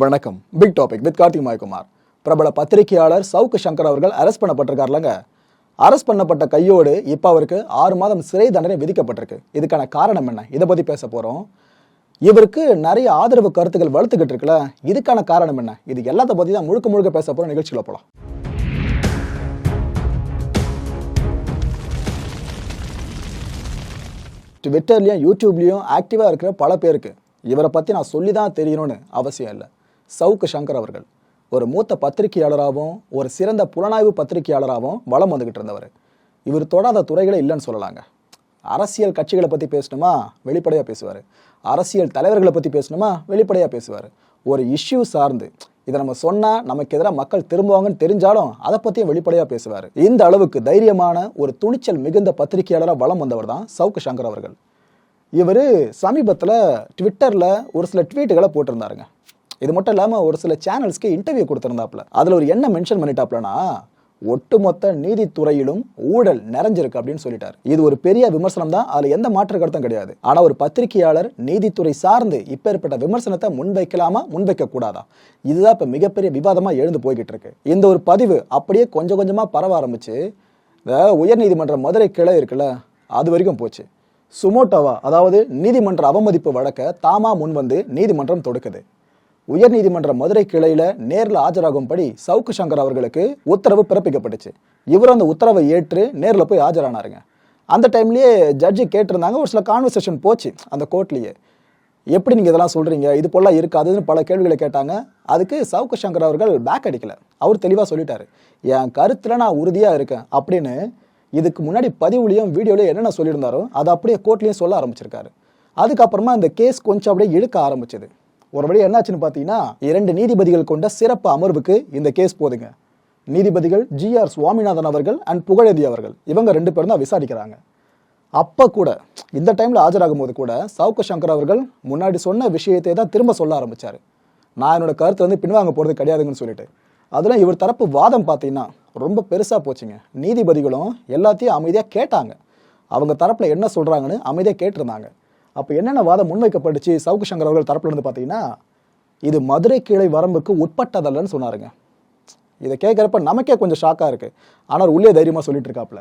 வணக்கம். Big topic with Karthik Mayakumar. பிரபல பத்திரிகையாளர் சவுக்கு சங்கர் அவர்கள் அரெஸ்ட் பண்ணப்பட்டிருக்காருலங்க. அரெஸ்ட் பண்ணப்பட்ட கையோடு இப்போ அவருக்கு ஆறு மாதம் சிறை தண்டனை விதிக்கப்பட்டிருக்கு. இதுக்கான காரணம் என்ன? இதை பற்றி பேச போகிறோம் இவருக்கு நிறைய ஆதரவு கருத்துக்கள் வளர்த்துக்கிட்டு இருக்குல்ல. இதுக்கான காரணம் என்ன? இது எல்லாத்த பற்றி தான் முழுக்க முழுக்க பேச போகிற நிகழ்ச்சியில் போகலாம் ட்விட்டர்லேயும் யூடியூப்லேயும் ஆக்டிவாக இருக்கிற பல பேருக்கு இவரை பற்றி நான் சொல்லி தான் தெரியணும்னு அவசியம் இல்லை. சவுக்கு சங்கர் அவர்கள். ஒரு மூத்த பத்திரிகையாளராகவும் ஒரு சிறந்த புலனாய்வு பத்திரிகையாளராகவும் வலம் வந்துக்கிட்டு இருந்தவர். இவர் தொடாத துறைகளே இல்லைன்னு சொல்லலாங்க. அரசியல் கட்சிகளை பற்றி பேசணுமா? வெளிப்படையாக பேசுவார். அரசியல் தலைவர்களை பற்றி பேசணுமா? வெளிப்படையாக பேசுவார். ஒரு இஷ்யூ சார்ந்து இதை நம்ம சொன்னால் நமக்கு எதிராக மக்கள் திரும்புவாங்கன்னு தெரிஞ்சாலும் அதை பற்றியும் வெளிப்படையாக பேசுவார். இந்த அளவுக்கு தைரியமான ஒரு துணிச்சல் மிகுந்த பத்திரிகையாளராக வலம் வந்தவர் தான் சவுக்கு சங்கர் அவர்கள். இவர் சமீபத்தில் ட்விட்டரில் ஒரு சில ட்வீட்டுகளை போட்டிருந்தாருங்க. இது மட்டும் இல்லாமல் ஒரு சில சேனல்ஸ்க்கு இன்டர்வியூ கொடுத்துருந்தாப்புல. அதில் ஒரு என்ன மென்ஷன் பண்ணிட்டாப்லனா ஒட்டுமொத்த நீதித்துறையிலும் ஊழல் நிறைஞ்சிருக்கு அப்படின்னு சொல்லிட்டார். இது ஒரு பெரிய விமர்சனம் தான். அதில் எந்த மாற்று கருத்தும் கிடையாது. ஆனால் ஒரு பத்திரிகையாளர் நீதித்துறை சார்ந்து இப்பேற்பட்ட விமர்சனத்தை முன்வைக்கலாமா முன்வைக்க கூடாதா? இதுதான் இப்போ மிகப்பெரிய விவாதமாக எழுந்து போய்கிட்டு இருக்கு. இந்த ஒரு பதிவு அப்படியே கொஞ்சம் கொஞ்சமாக பரவ ஆரம்பிச்சு இந்த உயர்நீதிமன்ற மதுரை கிளை இருக்குல்ல அது வரைக்கும் போச்சு. சுமோட்டோவா அதாவது நீதிமன்ற அவமதிப்பு வழக்க தாமா முன் வந்து நீதிமன்றம் தொடுக்குது. உயர்நீதிமன்ற மதுரை கிளையில நேரில் ஆஜராகும்படி சவுக்கு சங்கர் அவர்களுக்கு உத்தரவு பிறப்பிக்கப்பட்டுச்சு. இவர் அந்த உத்தரவை ஏற்று நேரில் போய் ஆஜரானாருங்க. அந்த டைம்லயே ஜட்ஜி கேட்டிருந்தாங்க. ஒரு சில கான்வர்சேஷன் போச்சு அந்த கோர்ட்லயே. எப்படி நீங்க இதெல்லாம் சொல்றீங்க? இது போல இருக்காதுன்னு பல கேள்விகளை கேட்டாங்க. அதுக்கு சவுக்கு சங்கர் அவர்கள் பேக் அடிக்கல. அவர் தெளிவா சொல்லிட்டாரு. என் கருத்துல நான் உறுதியா இருக்கேன் அப்படின்னு இதுக்கு முன்னாடி பதிவுலையும் வீடியோலையும் என்னென்ன சொல்லியிருந்தாரோ அதை அப்படியே கோர்ட்லயும் சொல்ல ஆரம்பிச்சிருக்காரு. அதுக்கப்புறமா இந்த கேஸ் கொஞ்சம் அப்படியே இழுக்க ஆரம்பிச்சது. ஒரு என்னாச்சுன்னு பார்த்தீங்கன்னா இரண்டு நீதிபதிகள் கொண்ட சிறப்பு அமர்வுக்கு இந்த கேஸ் போதுங்க. நீதிபதிகள் ஜி ஆர் சுவாமிநாதன் அவர்கள் அண்ட் புகழேந்தி அவர்கள். இவங்க ரெண்டு பேரும் தான் விசாரிக்கிறாங்க. அப்போ கூட இந்த டைமில் ஆஜராகும் போது கூட சவுக்கு சங்கர் அவர்கள் முன்னாடி சொன்ன விஷயத்தை தான் திரும்ப சொல்ல ஆரம்பித்தார் நான் என்னோட கருத்தை வந்து பின்வாங்க போகிறது கிடையாதுங்கன்னு சொல்லிட்டு. அதில் இவர் தரப்பு வாதம் பார்த்தீங்கன்னா ரொம்ப பெருசாக போச்சுங்க. நீதிபதிகளும் எல்லாத்தையும் அமைதியாக கேட்டாங்க. அவங்க தரப்பில் என்ன சொல்கிறாங்கன்னு அமைதியாக கேட்டிருந்தாங்க. அப்போ என்னென்ன வாதம் முன்வைக்கப்பட்டுச்சு? சவுக்கு சங்கர் அவர்கள் தரப்புலேருந்து பார்த்தீங்கன்னா இது மதுரை கிளை வரம்புக்கு உட்பட்டதல்லன்னு சொன்னாருங்க. இதை கேட்குறப்ப நமக்கே கொஞ்சம் ஷாக்காக இருக்குது ஆனால் உள்ளே தைரியமாக சொல்லிட்டு இருக்காப்புல.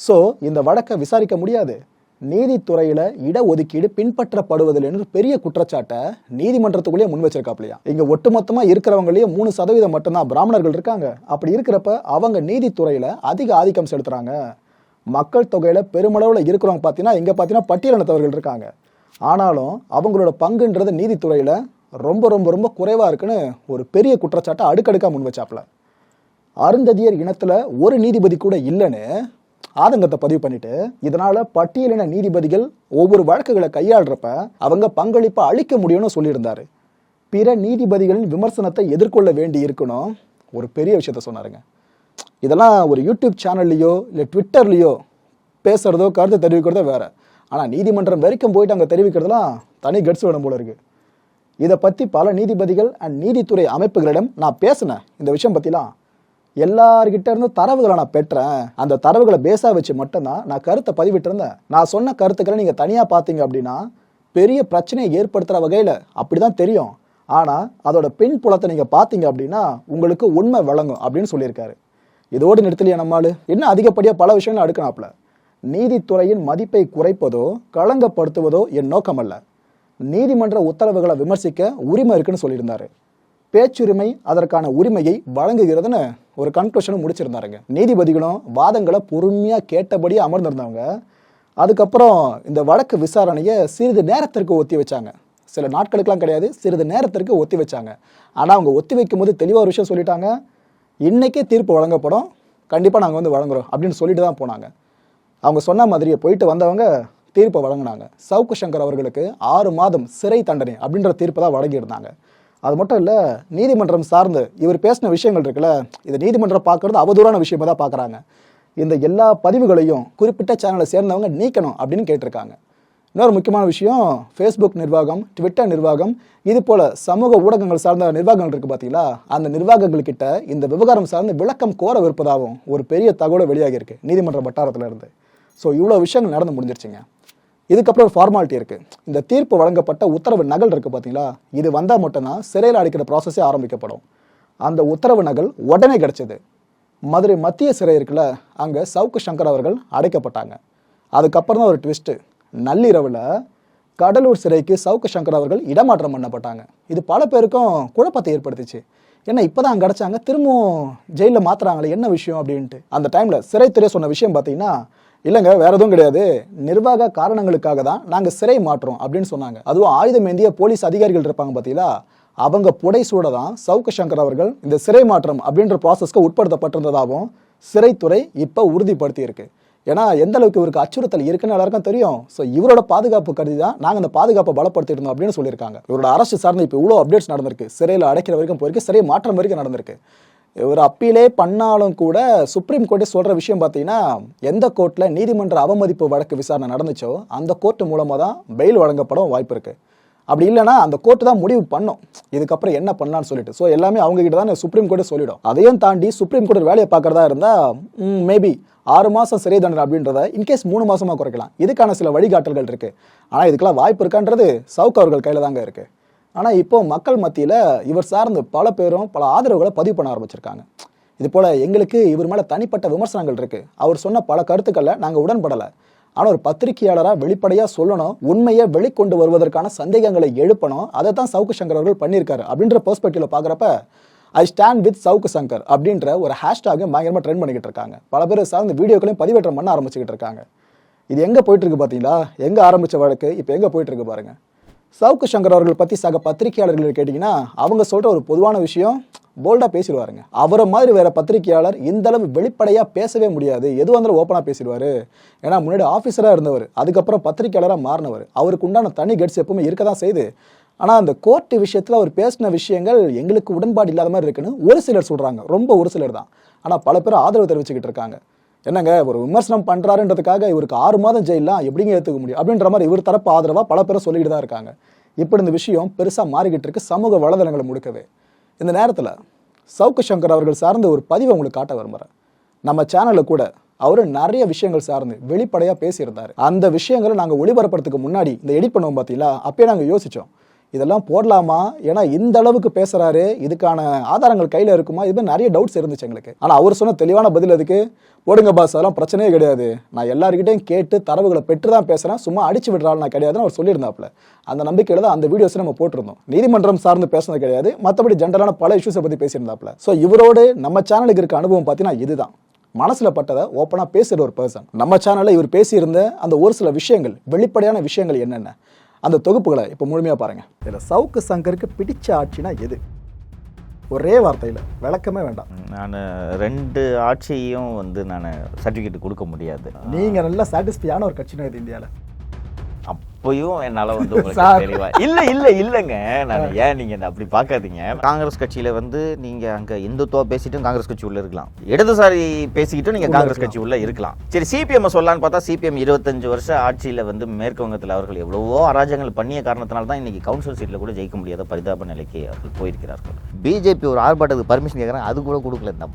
ஸோ இந்த வழக்கை விசாரிக்க முடியாது. நீதித்துறையில் இடஒதுக்கீடு பின்பற்றப்படுவதில் என்று பெரிய குற்றச்சாட்டை நீதிமன்றத்துக்குள்ளேயே முன் வச்சிருக்காப்லையா இங்கே ஒட்டுமொத்தமாக இருக்கிறவங்களே மூணு சதவீதம் மட்டும்தான் பிராமணர்கள் இருக்காங்க. அப்படி இருக்கிறப்ப அவங்க நீதித்துறையில் அதிக ஆதிக்கம் செலுத்துகிறாங்க மக்கள் தொகையில் பெருமளவில் இருக்கிறவங்க பார்த்தீங்கன்னா இங்கே பார்த்தீங்கன்னா பட்டியலினத்தவர்கள் இருக்காங்க. ஆனாலும் அவங்களோட பங்குன்றது நீதித்துறையில் ரொம்ப ரொம்ப ரொம்ப குறைவாக இருக்குன்னு ஒரு பெரிய குற்றச்சாட்டை அடுக்கடுக்காக முன் வச்சாப்புல. அருந்ததியர் இனத்தில் ஒரு நீதிபதி கூட இல்லைன்னு ஆதங்கத்தை பதிவு பண்ணிட்டு இதனால பட்டியலின நீதிபதிகள் ஒவ்வொரு வழக்குகளை கையாளுறப்ப அவங்க பங்களிப்பை அளிக்க முடியும்னு சொல்லியிருந்தாரு. பிற நீதிபதிகளின் விமர்சனத்தை எதிர்கொள்ள வேண்டி இருக்கணும். ஒரு பெரிய விஷயத்த சொன்னாருங்க. இதெல்லாம் ஒரு யூடியூப் சேனல்லையோ இல்லை ட்விட்டர்லேயோ பேசுகிறதோ கருத்து தெரிவிக்கிறதோ வேறு. ஆனால் நீதிமன்றம் வரைக்கும் போயிட்டு அங்கே தெரிவிக்கிறதுலாம் தனி கட்ஸ் வேணும் போல இருக்குது இதை பற்றி பல நீதிபதிகள் அண்ட் நீதித்துறை அமைப்புகளிடம் நான் பேசினேன் இந்த விஷயம் பற்றிலாம் எல்லார்கிட்ட இருந்து தரவுகளை நான் பெற்றேன். அந்த தரவுகளை பேஸாக வச்சு மட்டும்தான் நான் கருத்தை பதிவிட்டிருந்தேன். நான் சொன்ன கருத்துக்களை நீங்கள் தனியாக பார்த்தீங்க அப்படின்னா பெரிய பிரச்சனையை ஏற்படுத்துகிற வகையில் அப்படி தான் தெரியும். ஆனால் அதோட பின்புலத்தை நீங்கள் பார்த்தீங்க அப்படின்னா உங்களுக்கு உண்மை வழங்கும் அப்படின்னு சொல்லியிருக்காரு. இதோடு நிறுத்தலையா நம்மால் இன்னும் அதிகப்படியாக பல விஷயங்கள் அடுக்கணாப்ல நீதித்துறையின் மதிப்பை குறைப்பதோ களங்கப்படுத்துவதோ என் நோக்கம் அல்ல நீதிமன்ற உத்தரவுகளை விமர்சிக்க உரிமை இருக்குன்னு சொல்லியிருந்தாரு. பேச்சுரிமை அதற்கான உரிமையை வழங்குகிறதுன்னு ஒரு கன்க்ளூஷனும் முடிச்சிருந்தாருங்க. நீதிபதிகளும் வாதங்களை பொறுமையாக கேட்டபடி அமர்ந்திருந்தவங்க. அதுக்கப்புறம் இந்த வழக்கு விசாரணையை சிறிது நேரத்திற்கு ஒத்தி வச்சாங்க. சில நாட்களுக்கெல்லாம் கிடையாது சிறிது நேரத்திற்கு ஒத்தி வச்சாங்க. ஆனால் அவங்க ஒத்தி வைக்கும் போது தெளிவாக ஒரு விஷயம் சொல்லிட்டாங்க. இன்றைக்கே தீர்ப்பு வழங்கப்படும். கண்டிப்பாக நாங்கள் வந்து வழங்குறோம் அப்படின்னு சொல்லிட்டு தான் போனாங்க. அவங்க சொன்ன மாதிரியே போயிட்டு வந்தவங்க தீர்ப்பை வழங்கினாங்க. சவுக்கு சங்கர் அவர்களுக்கு ஆறு மாதம் சிறை தண்டனை அப்படின்ற தீர்ப்பை தான் வழங்கியிருந்தாங்க. அது மட்டும் இல்லை நீதிமன்றம் சார்ந்து இவர் பேசின விஷயங்கள் இருக்குல்ல இது நீதிமன்றம் பார்க்கறது அவதூறான விஷயமாக தான் பார்க்குறாங்க. இந்த எல்லா பதிவுகளையும் குறிப்பிட்ட சேனலை சேர்ந்தவங்க நீக்கணும் அப்படின்னு கேட்டிருக்காங்க. இன்னொரு முக்கியமான விஷயம் ஃபேஸ்புக் நிர்வாகம் ட்விட்டர் நிர்வாகம் இது போல சமூக ஊடகங்கள் சார்ந்த நிர்வாகங்கள் இருக்கு பார்த்தீங்களா அந்த நிர்வாகங்கள் கிட்ட இந்த விவகாரம் சார்ந்து விளக்கம் கோரவிருப்பதாகவும் ஒரு பெரிய தகவல் வெளியாகி இருக்கு நீதிமன்ற வட்டாரத்துல இருந்து. ஸோ இவ்வளோ விஷயங்கள் நடந்து முடிஞ்சிருச்சுங்க. இதுக்கப்புறம் ஒரு ஃபார்மாலிட்டி இருக்கு. இந்த தீர்ப்பு வழங்கப்பட்ட உத்தரவு நகல் இருக்கு பாத்தீங்களா? இது வந்தால் மட்டும்தான் சிறையில் அடைக்கிற ப்ராசஸே ஆரம்பிக்கப்படும். அந்த உத்தரவு நகல் உடனே கிடைச்சது. மதுரை மத்திய சிறை இருக்குல்ல அங்கே சவுக்கு சங்கர் அவர்கள் அடைக்கப்பட்டாங்க. அதுக்கப்புறம் தான் ஒரு ட்விஸ்ட்டு நள்ளிரவில் கடலூர் சிறைக்கு சவுக்கு சங்கர் அவர்கள் இடமாற்றம் பண்ணப்பட்டாங்க. இது பல பேருக்கும் குழப்பத்தை ஏற்படுத்துச்சு. ஏன்னா இப்போ தான் கிடச்சாங்க திரும்பவும் ஜெயிலில் மாற்றுறாங்களே என்ன விஷயம் அப்படின்ட்டு. அந்த டைமில் சிறைத்துறை சொன்ன விஷயம் பார்த்தீங்கன்னா இல்லைங்க வேற எதுவும் கிடையாது. நிர்வாக காரணங்களுக்காக தான் நாங்கள் சிறை மாற்றோம் அப்படின்னு சொன்னாங்க. அதுவும் ஆயுதம் ஏந்திய போலீஸ் அதிகாரிகள் இருப்பாங்க பார்த்தீங்களா அவங்க புடை சூட தான் சவுக்கு சங்கர் அவர்கள் இந்த சிறை மாற்றம் அப்படின்ற ப்ராசஸ்க்கு உட்படுத்தப்பட்டிருந்ததாகவும் சிறைத்துறை இப்போ உறுதிப்படுத்தியிருக்கு. ஏன்னா எந்த அளவுக்கு இவருக்கு அச்சுறுத்தல் இருக்குன்னு எல்லாருக்கும் தெரியும். ஸோ இவரோட பாதுகாப்பு கருதி தான் நாங்கள் அந்த பாதுகாப்பை பலப்படுத்திட்டு இருந்தோம் அப்படின்னு சொல்லியிருக்காங்க. இவரோட அரசு சார்ந்து இப்போ இவ்வளோ அப்டேட்ஸ் நடந்திருக்கு. சிறையில் அடைக்கிற வரைக்கும் போயிருக்கு சிறை மாற்றம் வரைக்கும் நடந்திருக்கு. இவர் அப்பீலே பண்ணாலும் கூட சுப்ரீம் கோர்ட்டே சொல்கிற விஷயம் பார்த்தீங்கன்னா எந்த கோர்ட்டில் நீதிமன்ற அவமதிப்பு வழக்கு விசாரணை நடந்துச்சோ அந்த கோர்ட் மூலமாக தான் பெயில் வழங்கப்படும் வாய்ப்பு இருக்குது அப்படி இல்லைன்னா அந்த கோர்ட்டு தான் முடிவு பண்ணும். இதுக்கப்புறம் என்ன பண்ணலாம்னு சொல்லிட்டு. ஸோ எல்லாமே அவங்க கிட்ட தான் சுப்ரீம் கோர்ட்டே சொல்லிடும். அதையும் தாண்டி சுப்ரீம் கோர்ட் வேலையை பார்க்குறதா இருந்தால் மேபி ஆறு மாதம் சிறை தண்டனை அப்படின்றத இன்கேஸ் மூணு மாதமாக குறைக்கலாம். இதுக்கான சில வழிகாட்டல்கள் இருக்குது ஆனால் இதுக்கெல்லாம் வாய்ப்பு இருக்கான்றது சவுக் அவர்கள் கையில் தாங்க இருக்குது ஆனால் இப்போ மக்கள் மத்தியில் இவர் சார்ந்து பல பேரும் பல ஆதரவுகளை பதிவு பண்ண ஆரம்பிச்சிருக்காங்க. இது போல் எங்களுக்கு இவர் மேலே தனிப்பட்ட விமர்சனங்கள் இருக்குது அவர் சொன்ன பல கருத்துக்களை நாங்கள் உடன்படலை. ஆனால் ஒரு பத்திரிகையாளராக வெளிப்படையாக சொல்லணும் உண்மையை வெளிக்கொண்டு வருவதற்கான சந்தேகங்களை எழுப்பணும் அதை தான் சவுக்கு சங்கர் அவர்கள் பண்ணியிருக்காரு அப்படின்ற பெர்ஸ்பெக்டிவ்ல பார்க்குறப்ப I stand with Savukku Shankar அப்படின்ற ஒரு ஹேஷ்டாக பயங்கரமாக ட்ரெண்ட் பண்ணிக்கிட்டு இருக்காங்க. பல பேர் சார்ந்த வீடியோக்களையும் பதிவேற்றம் பண்ண ஆரம்பிச்சுக்கிட்டு இருக்காங்க. இது எங்கே போயிட்டு இருக்கு எங்கே எங்க ஆரம்பிச்ச வழக்கு இப்போ எங்கே போயிட்டு இருக்கு பாருங்க. சவுக்கு சங்கர் அவர்கள் பற்றி சக பத்திரிகையாளர்கள் கேட்டிங்கன்னா அவங்க சொல்கிற ஒரு பொதுவான விஷயம் போல்டாக பேசிடுவாருங்க. அவரை மாதிரி வேற பத்திரிகையாளர் இந்த அளவு பேசவே முடியாது. எது வந்தாலும் ஓப்பனாக பேசிடுவாரு. ஏன்னா முன்னாடி ஆஃபீஸராக இருந்தவர் அதுக்கப்புறம் பத்திரிகையாளராக மாறினவர். அவருக்கு உண்டான தனி கட்ஸ் எப்பவுமே இருக்க தான் செய்து ஆனால் அந்த கோர்ட்டு விஷயத்தில் அவர் பேசின விஷயங்கள் எங்களுக்கு உடன்பாடு இல்லாத மாதிரி இருக்குன்னு ஒரு சிலர் சொல்கிறாங்க ரொம்ப ஒரு சிலர் தான். ஆனால் பல பேர் ஆதரவு தெரிவிச்சுக்கிட்டு இருக்காங்க. என்னங்க ஒரு விமர்சனம் பண்ணுறாருன்றதுக்காக இவருக்கு ஆறு மாதம் ஜெயிலாம் எப்படிங்க ஏற்றுக்க முடியும்? அப்படின்ற மாதிரி இவர் தரப்பு ஆதரவாக பல பேரும் சொல்லிட்டு தான் இருக்காங்க. இப்படி இந்த விஷயம் பெருசாக மாறிக்கிட்டு இருக்கு. சமூக வலைதளங்களை முடுக்கவே. இந்த நேரத்தில் சவுக்கு சங்கர் அவர்கள் சார்ந்த ஒரு பதிவை உங்களுக்கு காட்ட விரும்புகிறேன் நம்ம சேனலில் கூட அவர் நிறைய விஷயங்கள் சார்ந்து வெளிப்படையாக பேசியிருந்தாரு. அந்த விஷயங்களை நாங்கள் ஒளிபரப்புறதுக்கு முன்னாடி இந்த எடிட் பண்ணுவோம் பார்த்தீங்களா அப்பயே நாங்கள் யோசித்தோம் இதெல்லாம் போடலாமா? ஏன்னா இந்த அளவுக்கு பேசுறாரு. இதுக்கான ஆதாரங்கள் கையில இருக்குமா? இது நிறைய டவுட்ஸ் இருந்துச்சு எங்களுக்கு. ஆனா அவர் சொன்ன தெளிவான பதில் அதுக்கு போடுங்க பாஸ் அதெல்லாம் பிரச்சனையே கிடையாது. நான் எல்லாருக்கிட்டையும் கேட்டு தரவுகளை பெற்று தான் பேசுறேன். சும்மா அடிச்சு விடுறாள் நான் கிடையாதுன்னு அவர் சொல்லியிருந்தாப்ல அந்த நம்பிக்கையில தான் அந்த வீடியோஸ் நம்ம போட்டிருந்தோம். நீதிமன்றம் சார்ந்து பேசுனது கிடையாது. மற்றபடி ஜென்ரலான பல இஷ்யூஸை பத்தி பேசியிருந்தாப்ல ஸோ இவரோடு நம்ம சேனலுக்கு இருக்க அனுபவம் பார்த்தீங்கன்னா இதுதான். மனசில் பட்டதை ஓப்பனாக பேசுகிற ஒரு பர்சன் நம்ம சேனலில் இவர் பேசியிருந்த அந்த ஒரு சில விஷயங்கள் வெளிப்படையான விஷயங்கள் என்னென்ன? அந்த தொகுப்புகளை இப்போ முழுமையா பாருங்க. இதுல சவுக்கு சங்கருக்கு பிடிச்ச ஆட்சினா எது? ஒரே வார்த்தையில விளக்கமே வேண்டாம். நான் ரெண்டு ஆட்சியையும் வந்து நான் சர்டிஃபிகேட் கொடுக்க முடியாது. நீங்க நல்ல சாட்டிஸ்ஃபையான ஒரு கட்சினா இது இந்தியால? அப்பயும் என்னால வந்து உங்களுக்கு. தெளிவா இல்ல இல்ல இல்லங்க. நான் ஏன் நீங்க என்ன அப்படி பார்க்காதீங்க காங்கிரஸ் கட்சியில வந்து நீங்க அங்க இந்துத்துவா பேசிட்டும் காங்கிரஸ் கட்சி உள்ள இருக்கலாம். இடதுசாரி பேசிக்கிட்டும் நீங்க காங்கிரஸ். கட்சி உள்ள இருக்கலாம். சரி சிபிஎம் சொல்லலாம்னு பார்த்தா சிபிஎம் இருபத்தஞ்சு வருஷம் ஆட்சியில வந்து மேற்கு வங்கத்தில் அவர்கள் எவ்வளவோ அராஜகங்கள் பண்ணிய காரணத்தினால தான் இன்னைக்கு கவுன்சில் சீட்ல கூட ஜெயிக்க முடியாத பரிதாப நிலைக்கு அவர்கள் போயிருக்கிறார்கள். பிஜேபி ஒரு ஆர்ப்பாட்டத்துக்கு பர்மிஷன் கேட்குறாங்க அது கூட கொடுக்கல இந்த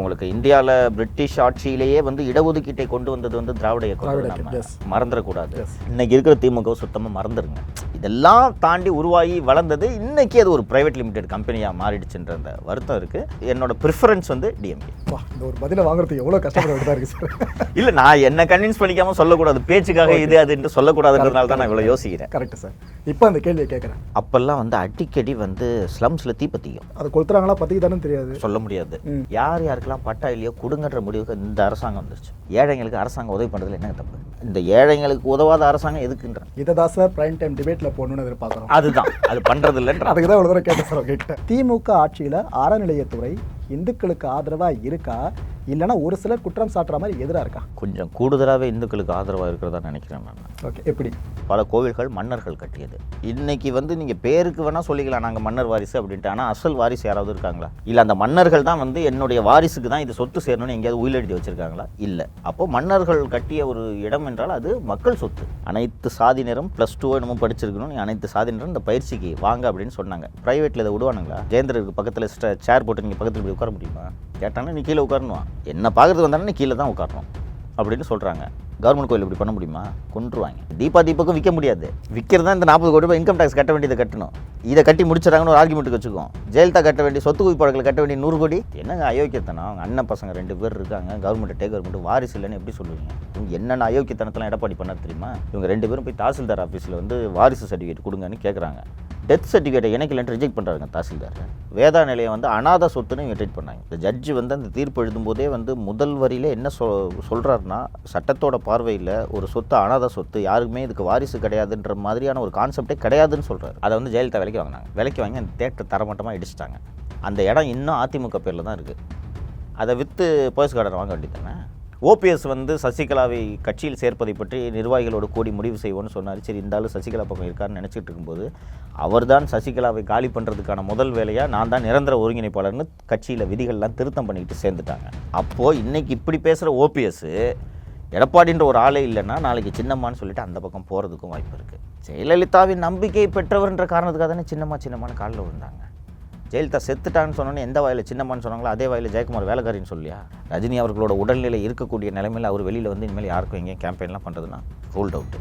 உங்களுக்கு இந்தியாவில் பிரிட்டிஷ் ஆட்சியிலேயே வந்து இடஒதுக்கீட்டை கொண்டு வந்தது வந்து திராவிட இயக்கம். மறந்துடக்கூடாது. இன்னைக்கு இருக்கிற திமுக சுத்தமாக மறந்துருங்க. இதெல்லாம் தாண்டி உருவாகி வளர்ந்தது இன்னைக்கு அது ஒரு பிரைவேட் லிமிடெட் கம்பெனியாக மாறிடுச்சுன்ற அந்த வருத்தம் இருக்கு. என்னோட ப்ரிஃபரன்ஸ் வந்து டிஎம்கே இந்த ஒரு பதில வாங்குறதுக்கு எவ்வளவு கஷ்டப்பட வேண்டியதா இருக்கு சார் இல்ல நான் என்ன கன்வின்ஸ் பண்ணிக்காம சொல்லக்கூடாது. பேச்சுக்காக இது அதுன்ட்டு சொல்லக்கூடாதுன்றதுனால தான் நான் இவ்வளவு யோசிக்கிறேன். கரெக்ட் சார் இப்போ அந்த கேள்வியை கேட்குறேன் அப்பெல்லாம் வந்து அடிக்கடி வந்து ஸ்லம்ஸ்ல தீப்பத்திக்கும் அது கொளுத்துறாங்களா பத்திக்கு தானே தெரியாது. சொல்ல முடியாது. யார் யாருக்கெல்லாம் பட்டா இல்லையோ கொடுங்கன்ற முடிவுக்கு இந்த அரசாங்கம் வந்துருச்சு. ஏழைங்களுக்கு அரசாங்கம் உதவி பண்றதுல என்ன தப்பு? இந்த ஏழைங்களுக்கு உதவாத அரசாங்கம் எதுக்குன்ற? இதை தான் சார் பிரைம் டைம் டிபேட்ல போடணும்னு எதிர்பார்க்குறோம். அதுதான். அது பண்றது இல்லைன்ற. அதுக்கு தான் இவ்வளோ கேட்டேன் சார் உங்ககிட்ட. திமுக ஆட்சியில அறநிலையத்துறை இந்துக்களுக்கு ஆதரவா இருக்கா? இல்லைன்னா ஒரு சிலர் குற்றம் சாட்டுற மாதிரி எதிரா இருக்கா? கொஞ்சம் கூடுதலாகவே இந்துக்களுக்கு ஆதரவாக இருக்கிறதா நினைக்கிறேன் நான். ஓகே எப்படி? பல கோவில்கள் மன்னர்கள் கட்டியது. இன்னைக்கு வந்து நீங்க பேருக்கு வேணா சொல்லிக்கலாம் நாங்க மன்னர் வாரிசு அப்படின்ட்டு. ஆனா அசல் வாரிசு யாராவது இருக்காங்களா? இல்ல அந்த மன்னர்கள் தான் வந்து என்னுடைய வாரிசுக்கு தான் இது சொத்து சேரணும்னு எங்கேயாவது உயில் எழுதி வச்சிருக்காங்களா? இல்ல. அப்போ மன்னர்கள் கட்டிய ஒரு இடம் என்றால் அது மக்கள் சொத்து. அனைத்து சாதியினரும் ப்ளஸ் டூ என்னமோ படிச்சிருக்கணும். நீ அனைத்து சாதியினரும் இந்த பயிற்சிக்கு வாங்க அப்படின்னு சொன்னாங்க. பிரைவேட்ல இதை விடுவானுங்களா? ஜெயந்திரருக்கு பக்கத்துல சேர் போட்டு நீங்க பக்கத்துல உட்கார முடியுமா? கேட்டாங்கன்னா நீ கீழே உட்காரணும்? என்ன பார்க்குறது வந்தாலும் நீ கீழே தான் உட்காரணும். அப்படின்னு சொல்கிறாங்க கவர்மெண்ட் கோயில் இப்படி பண்ண முடியுமா? கொண்டுருவாங்க தீபா தீபக்கும் விற்க முடியாது. விற்கிறது தான் இந்த நாற்பது கோடி ரூபாய் இன்கம் டேக்ஸ் கட்ட வேண்டியதை கட்டணும். இதை கட்டி முடிச்சிடறாங்கன்னு ஒரு ஆர்குமெண்ட்டுக்கு வச்சுக்கோம் ஜெயலலிதா கட்ட வேண்டிய சொத்து குவிப்பாளர்கள் கட்ட வேண்டிய நூறு கோடி? என்னங்க அயோக்கியத்தனம்? அவங்க அண்ணன் பசங்க ரெண்டு பேர் இருக்காங்க. கவர்மெண்ட் டேக் கவர்மெண்ட் வாரிசு இல்லைன்னு எப்படி சொல்லுவீங்க? இவங்க என்னென்ன அயோக்கியத்தனத்தெல்லாம் எடப்பாடி பண்ண தெரியுமா? இவங்க ரெண்டு பேரும் போய் தாசில்தார் ஆஃபீஸில் வந்து வாரிசு சர்டிஃபிகேட் கொடுங்கன்னு கேட்குறாங்க டெத் சர்டிஃபிகேட்டை இணைக்கலன்னு ரிஜெக்ட் பண்ணுறாங்க தாசில்தார். வேதா நிலையம் வந்து அனாத சொத்துன்னு இவங்க ட்ரீட் பண்ணாங்க. இந்த ஜட்ஜி வந்து அந்த தீர்ப்பு எழுதும்போதே வந்து முதல் வரியில் என்ன சொ சொல்கிறாருன்னா சட்டத்தோட பார்வையில் ஒரு சொத்து அனாத சொத்து யாருக்குமே இதுக்கு வாரிசு கிடையாதுன்ற மாதிரியான ஒரு கான்செப்டே கிடையாதுன்னு சொல்கிறாரு அதை வந்து ஜெயலலிதா விலைக்கு வாங்கினாங்க. விலைக்கு வாங்கி அந்த தேட்டர் தரமட்டமாக இடிச்சிட்டாங்க. அந்த இடம் இன்னும் அதிமுக பேரில் தான் இருக்குது அதை விற்று போயஸ் கார்டன் வாங்க வேண்டியதானே ஓபிஎஸ் வந்து சசிகலாவை கட்சியில் சேர்ப்பதை பற்றி நிர்வாகிகளோடு கூடி முடிவு செய்வோன்னு சொன்னார். சரி இருந்தாலும் சசிகலா பக்கம் இருக்கான்னு நினச்சிட்டு இருக்கும்போது அவர்தான் சசிகலாவை காலி பண்ணுறதுக்கான முதல் வேலையாக நான் தான் நிரந்தர ஒருங்கிணைப்பாளர்னு கட்சியில் விதிகள்லாம் திருத்தம் பண்ணிக்கிட்டு சேர்ந்துட்டாங்க. அப்போது இன்றைக்கி இப்படி பேசுகிற ஓபிஎஸ்ஸு எடப்பாடின்ற ஒரு ஆளே இல்லைன்னா நாளைக்கு சின்னம்மான்னு சொல்லிட்டு அந்த பக்கம் போகிறதுக்கும் வாய்ப்பு இருக்குது ஜெயலலிதாவின் நம்பிக்கை பெற்றவர்ன்ற காரணத்துக்காக தானே சின்னம்மா சின்னம்மான்னு காலில் விழுந்தாங்க. ஜெயலலிதா செத்துட்டான்னு சொன்னோன்னே எந்த வாயில் சின்னம்மான்னு சொன்னாங்களோ அதே வாயில் ஜெயக்குமார் வேலைக்காரின்னு சொல்லியா? ரஜினி அவர்களோட உடல்நிலை இருக்கக்கூடிய நிலைமையில் அவர் வெளியில் வந்து இனிமேல் யாருக்கும் எங்கேயும் கேம்பெயின்லாம் பண்ணுறதுன்னா ரூல்ட் அவுட்டு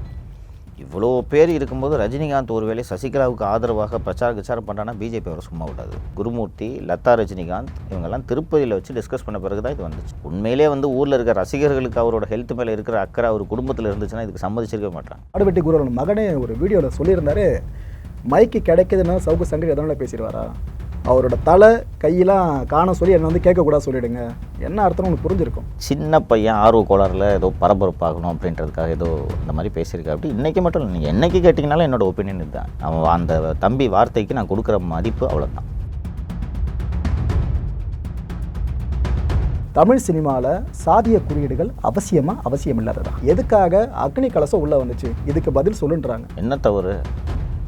இவ்வளோ பேர் இருக்கும்போது ரஜினிகாந்த் ஒருவேளை சசிகலாவுக்கு ஆதரவாக பிரச்சார பிரச்சாரம் பண்ணுறான்னா பிஜேபி அவரை சும்மா விடாது. குருமூர்த்தி லதா ரஜினிகாந்த் இவங்கெல்லாம் திருப்பதியில் வச்சு டிஸ்கஸ் பண்ண பிறகு தான் இது வந்துச்சு. உண்மையிலே வந்து ஊரில் இருக்கிற ரசிகர்களுக்கு அவரோட ஹெல்த் மேலே இருக்கிற அக்கறை அவர் குடும்பத்தில் இருந்துச்சுன்னா இதுக்கு சம்மதிச்சிருக்க மாட்டான். அடுவெட்டி குருவன் மகனே ஒரு வீடியோவில் சொல்லியிருந்தாரு மைக்கு கிடைக்குதுன்னா சவுக்கு சங்கர் எதனால பேசிடுவாரா? அவரோட தலை கையெல்லாம் காண சொல்லி என்னை வந்து கேட்கக்கூடாது சொல்லிடுங்க. என்ன அர்த்தம் உங்களுக்கு புரிஞ்சிருக்கும். சின்ன பையன் ஆர்வ கோளாறுல ஏதோ பரபரப்பாகணும் அப்படின்றதுக்காக ஏதோ இந்த மாதிரி பேசியிருக்கா அப்படி இன்றைக்கி மட்டும் இல்லை நீங்கள் என்னைக்கு கேட்டிங்கனாலும் என்னோட ஒப்பீனியன் இதுதான். அவன் அந்த தம்பி வார்த்தைக்கு நான் கொடுக்குற மதிப்பு அவ்வளோதான் தமிழ் சினிமாவில் சாதிய குறியீடுகள் அவசியமா அவசியம் இல்லாததா எதுக்காக அக்னி கலசம் உள்ள வந்துச்சு? இதுக்கு பதில் சொல்லுன்றாங்க. என்ன தவறு?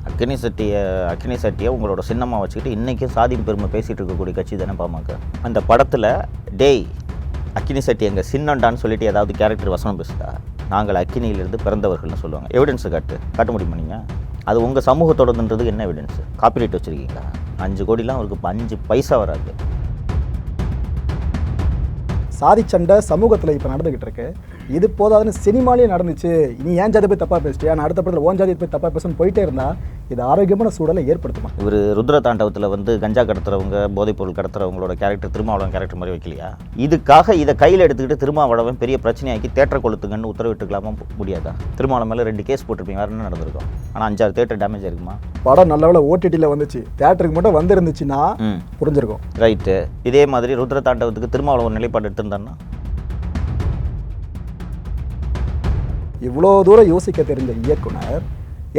அக்னி சட்டியை அக்னி சட்டியை உங்களோட சின்னமாக வச்சுக்கிட்டு இன்றைக்கும் சாதி பெருமை பேசிகிட்டு இருக்கக்கூடிய கட்சி தானே பாமக. அந்த படத்தில் டேய் அக்னி சட்டி எங்கள் சின்னண்டான்னு சொல்லிட்டு ஏதாவது கேரக்டர் வசனம் பேசுதா நாங்கள் அக்கினியிலிருந்து பிறந்தவர்கள்னு சொல்லுவாங்க. எவிடன்ஸை காட்டு. காட்ட முடியுமா நீங்கள் அது உங்கள் சமூகத்தோடதுன்றது என்ன எவிடன்ஸ் காப்பிரைட் வச்சுருக்கீங்களா? அஞ்சு கோடிலாம் அவருக்கு அஞ்சு பைசா வராது. சாதி சண்டை சமூகத்தில் இப்போ நடந்துகிட்டு இருக்கு இது போதாதுன்னு சினிமாலேயே நடந்துச்சு. நீ ஏன் ஜாதி போய் தப்பாக பேசிட்டியா நான் அடுத்த படத்தில் ஓன் ஜாதி போய் தப்பாக பேசணும்னு போயிட்டே இருந்தால் இது ஆரோக்கியமான சூழலை ஏற்படுத்துமா? இவர் ருத்ர தாண்டவத்தில் வந்து கஞ்சா கடத்துறவங்க போதைப்பொருள் கடத்துறவங்களோட கேரக்டர் திருமாவளவன் கேரக்டர் மாதிரி வைக்கலையா? இதுக்காக இதை கையில் எடுத்துக்கிட்டு திருமாவளவன் பெரிய பிரச்சனையாக்கி தேட்டரை கொளுத்துங்கன்னு உத்தரவிட்டுக்கலாமா முடியாதா? திருமாவளவன் மேலே ரெண்டு கேஸ் போட்டிருப்பீங்க வேறு என்ன நடந்திருக்கும்? ஆனால் அஞ்சாறு தேட்டர் டேமேஜ் இருக்குமா படம் நல்ல ஓடிடியில் வந்துச்சு. தேட்டருக்கு மட்டும் வந்திருந்துச்சுன்னா புரிஞ்சிருக்கும். ரைட்டு இதே மாதிரி ருத்ர தாண்டவத்துக்கு திருமாவளவன் நிலைப்பாடு எடுத்திருந்தான்னா? இவ்வளோ தூரம் யோசிக்க தெரிஞ்ச இயக்குனர்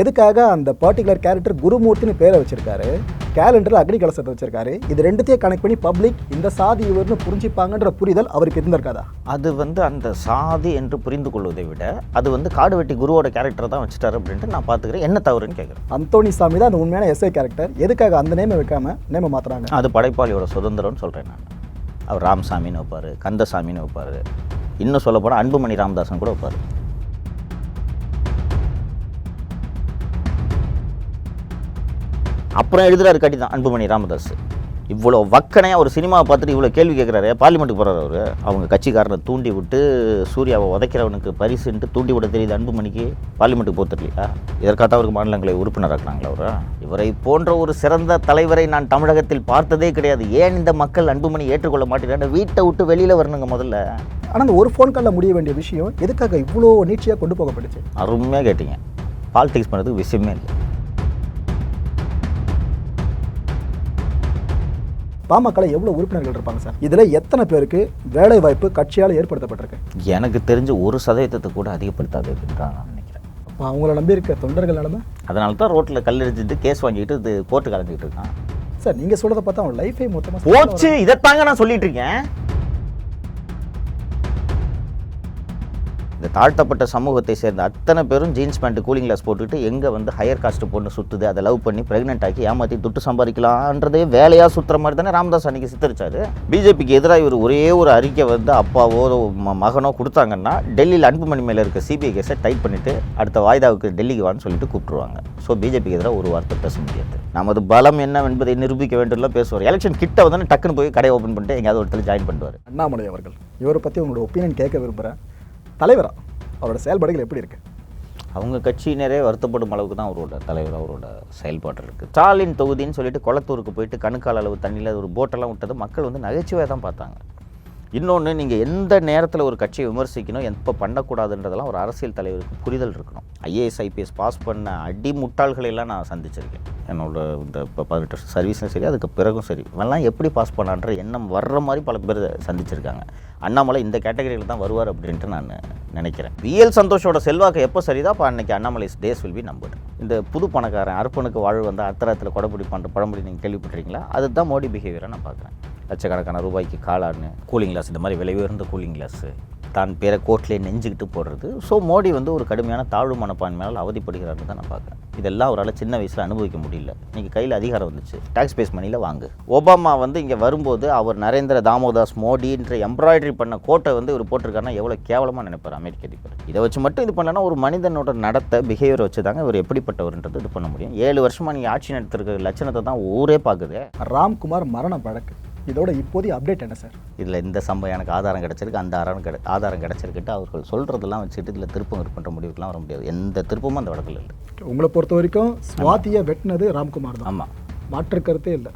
எதுக்காக அந்த பர்டிகுலர் கேரக்டர் குருமூர்த்தின்னு பேரை வச்சிருக்காரு? கேலண்டரில் அக்னி கலசத்தை வச்சிருக்காரு. இது ரெண்டுத்தையும் கனெக்ட் பண்ணி பப்ளிக் இந்த சாதி இவர்னு புரிஞ்சுப்பாங்கன்ற புரிதல் அவருக்கு இருந்திருக்காதா? அது வந்து அந்த சாதி என்று புரிந்து கொள்வதை விட அது வந்து காடு வெட்டி குருவோட கேரக்டர் தான் வச்சுட்டாரு அப்படின்ட்டு நான் பார்த்துக்கிறேன். என்ன தவறுன்னு கேட்குறேன் அந்தோணி சாமி தான் அந்த உண்மையான எஸ்ஐ கேரக்டர் எதுக்காக அந்த நேமை வைக்காம நேமை மாத்துறாங்க? அது படைப்பாளியோட சுதந்திரம்னு சொல்கிறேன் நான். அவர் ராமசாமின்னு வைப்பார் கந்தசாமின்னு வைப்பார். இன்னும் சொல்லப்போனால் அன்புமணி ராமதாசன் கூட வைப்பார். அப்புறம் எழுதுறாரு கட்டி தான் அன்புமணி ராமதாஸ் இவ்வளோ வக்கனையாக ஒரு சினிமாவை பார்த்துட்டு இவ்வளோ கேள்வி கேட்குறாரு பார்லிமெண்ட்டுக்கு போகிறாரு அவர். அவங்க கட்சிக்காரனை தூண்டி விட்டு சூர்யாவை உதைக்கிறவனுக்கு பரிசுன்ட்டு தூண்டி விட தெரியுது அன்புமணிக்கு. பார்லிமெண்ட்டுக்கு போகிறது இல்லையா இதற்காக அவருக்கு மாநிலங்களை உறுப்பினராக்குறாங்களா அவரை? இவரை போன்ற ஒரு சிறந்த தலைவரை நான் தமிழகத்தில் பார்த்ததே கிடையாது. ஏன் இந்த மக்கள் அன்புமணி ஏற்றுக்கொள்ள மாட்டேங்கிறாங்க வீட்டை விட்டு வெளியில் வரணுங்க முதல்ல. ஆனால் அந்த ஒரு ஃபோன் காலில் முடிய வேண்டிய விஷயம் எதுக்காக இவ்வளோ நீட்சியாக கொண்டு போகப்பட்டுச்சு? அருமையாக கேட்டீங்க. பாலிடிக்ஸ் பண்ணுறதுக்கு விஷயமே இல்லை. பாமகவில் எவ்வளோ உறுப்பினர்கள் இருப்பாங்க சார்? இதில் எத்தனை பேருக்கு வேலை வாய்ப்பு கட்சியால் ஏற்படுத்தப்பட்டிருக்கு? எனக்கு தெரிஞ்சு ஒரு சதவீதத்தை கூட அதிகப்படுத்தாது தான் நான் நினைக்கிறேன். அப்போ அவங்கள நம்பி இருக்க தொண்டர்கள் நிலமை? அதனால தான் ரோட்டில் கல் அடிச்சுட்டு கேஸ் வாங்கிட்டு இது கோர்ட்டு கலந்துக்கிட்டு இருக்கான். சார் நீங்கள் சொல்கிறத பார்த்தா அவன் லைஃபே மொத்தமாக போச்சு இதைத்தாங்க நான் சொல்லிட்டு இருக்கேன். தாழ்த்தப்பட்ட சமூகத்தை சேர்ந்த அத்தனை பேரும் ஜீன்ஸ் பேண்ட் கூலிங் கிளாஸ் போட்டுக்கிட்டு எங்கே வந்து ஹையர் காஸ்ட் பொண்ணு சுற்றுது அதை லவ் பண்ணி ப்ரெக்னென்ட் ஆக்கி ஏமாற்றி துட்டு சம்பாதிக்கலான்றதே வேலையாக சுற்றுற மாதிரி தானே ராமதாஸ் அன்னைக்கு சித்தரிச்சாரு. பிஜேபிக்கு எதிராக இவர் ஒரே ஒரு அறிக்கை வந்து அப்பாவோ ம- மகனோ கொடுத்தாங்கன்னா டெல்லியில் அன்புமணி மேலே இருக்க சிபிஐ கேஸை டைப் பண்ணிவிட்டு அடுத்த வாய்தாவுக்கு டெல்லிக்கு வான்னு சொல்லிட்டு கூப்பிட்டுருவாங்க. ஸோ பிஜேபிக்கு எதிராக ஒரு வார்த்தை பேச முடியாது. நமது பலம் என்ன என்பதை நிரூபிக்க வேண்டியதுலாம் பேசுவார். எலெக்ஷன் கிட்ட வந்து டக்குன்னு போய் கடை ஓப்பன் பண்ணிட்டு எங்கேயாவது ஒருத்தர் ஜாயின் பண்ணுவார். அண்ணாமலை அவர்கள் இவரை பற்றி உங்களோட ஒப்பீனியன் கேட்க விரும்புகிறேன் தலைவராக அவரோட செயல்பாடுகள் எப்படி இருக்குது அவங்க கட்சியினரே வருத்தப்படும் அளவுக்கு தான் அவரோட தலைவர் அவரோட செயல்பாடு இருக்குது ஸ்டாலின் தொகுதின்னு சொல்லிட்டு குளத்தூருக்கு போயிட்டு கணுக்கால் அளவு தண்ணியில் ஒரு போட்டெல்லாம் விட்டது. மக்கள் வந்து நகைச்சுவையாக தான் பார்த்தாங்க. இன்னொன்று நீங்கள் எந்த நேரத்தில் ஒரு கட்சியை விமர்சிக்கணும் எப்போ பண்ணக்கூடாதுன்றதெல்லாம் ஒரு அரசியல் தலைவருக்கு புரிதல் இருக்கணும். ஐஏஎஸ் ஐபிஎஸ் பாஸ் பண்ண அடி முட்டாள்களை எல்லாம் நான் சந்திச்சிருக்கேன். என்னோட இந்த இப்போ பதினெட்டு வருஷம் சர்வீஸும் சரி அதுக்கு பிறகும் சரி. இவெல்லாம் எப்படி பாஸ் பண்ணான்ற எண்ணம் வர்ற மாதிரி பல பேர் சந்திச்சிருக்காங்க. அண்ணாமலை இந்த கேட்டகரியில் தான் வருவார் அப்படின்ட்டு நான் நினைக்கிறேன். விஎல் சந்தோஷோட செல்வாக்கு எப்போ சரிதா அப்போ அன்றைக்கி Annamalai days will be number இந்த புது பணக்காரன் அர்ப்பனுக்கு வாழ்வு வந்து அத்தரத்தில் கொடப்பிடி பண்ணுற பழமொழி நீங்கள் கேள்விப்பட்டிருக்கீங்களா? அதுதான் மோடி பிஹேவியராக நான் பார்க்குறேன். லட்சக்கணக்கான ரூபாய்க்கு காலான்னு கூலிங் கிளாஸ் இந்த மாதிரி விலை உயர்ந்த கூலிங் கிளாஸு தான் பேரை கோர்ட்லேயே நெஞ்சுக்கிட்டு போடுறது. ஸோ மோடி வந்து ஒரு கடுமையான தாழ்வு மனப்பான்மையால் அவதிப்படுகிறார்னு தான் நான் பார்க்குறேன். இதெல்லாம் அவரால் சின்ன வயசில் அனுபவிக்க முடியல. இன்றைக்கி கையில் அதிகாரம் வந்துச்சு. டாக்ஸ் பேஸ் மணியில் வாங்கு. ஒபாமா வந்து இங்கே வரும்போது அவர் நரேந்திர தாமோதாஸ் மோடின்ற எம்ப்ராய்டரி பண்ண கோட்டை வந்து இவர் போட்டிருக்காருன்னா எவ்வளோ கேவலமாக நினைப்பார் அமெரிக்க அதிபர். இதை வச்சு மட்டும் இது பண்ணலன்னா ஒரு மனிதனோட நடத்தை பிஹேவியர் வச்சு தாங்க இவர் எப்படிப்பட்டவர்ன்றது இது பண்ண முடியும். ஏழு வருஷமாக நீங்கள் ஆட்சி நடத்திருக்கிற லட்சணத்தை தான் ஊரே பார்க்குது. ராம்குமார் மரண வழக்கு. இதோட இப்போதைய அப்டேட் என்ன சார் இதில் இந்த சம்பவம் எனக்கு ஆதாரம் கிடச்சிருக்கு. அந்த ஆதாரம் கிட ஆதாரம் கிடச்சிருக்கிட்டு அவர்கள் சொல்கிறதெல்லாம் வச்சுட்டு இதில் திருப்பம் பண்ணுற முடிவுக்கெலாம் வர முடியாது. எந்த திருப்பமும் அந்த வழக்கில் இல்லை. உங்களை பொறுத்த வரைக்கும் சுவாதியை வெட்டினது ராம்குமார் தான். ஆமாம் மாற்று கருத்தே இல்லை.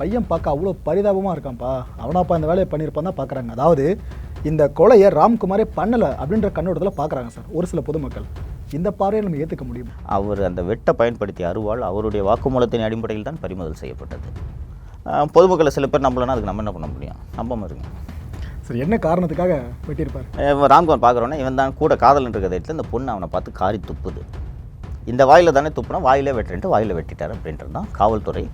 பையன் பார்க்க அவ்வளோ பரிதாபமாக இருக்கான்ப்பா. அவனாப்பா இந்த வேலையை பண்ணியிருப்பான் தான் பார்க்குறாங்க அதாவது இந்த கொலையை ராம்குமாரே பண்ணலை அப்படின்ற கண்ணோட்டத்தில் பார்க்குறாங்க சார் ஒரு சில பொதுமக்கள். இந்த பார்வையை நம்ம ஏற்றுக்க முடியுமா? அவர் அந்த வெட்டை பயன்படுத்திய அருவாள் அவருடைய வாக்குமூலத்தின் அடிப்படையில் தான் பறிமுதல் செய்யப்பட்டது. பொதுமக்களை சில பேர் நம்பலன்னா அதுக்கு நம்ம என்ன பண்ண முடியும்? நம்பாம இருங்க. சரி என்ன காரணத்துக்காக வெட்டியிருப்பார் ராம்குமார் பார்க்குறோன்னே இவன் தான் கூட காதலன் இருக்கிற இடத்துல இந்த பொண்ணு அவனை பார்த்து காரி துப்புது. இந்த வாயில் தானே துப்புனா வாயிலே வெட்டுறேன்ட்டு வாயில் வெட்டிட்டார் அப்படின்றது தான் காவல்துறை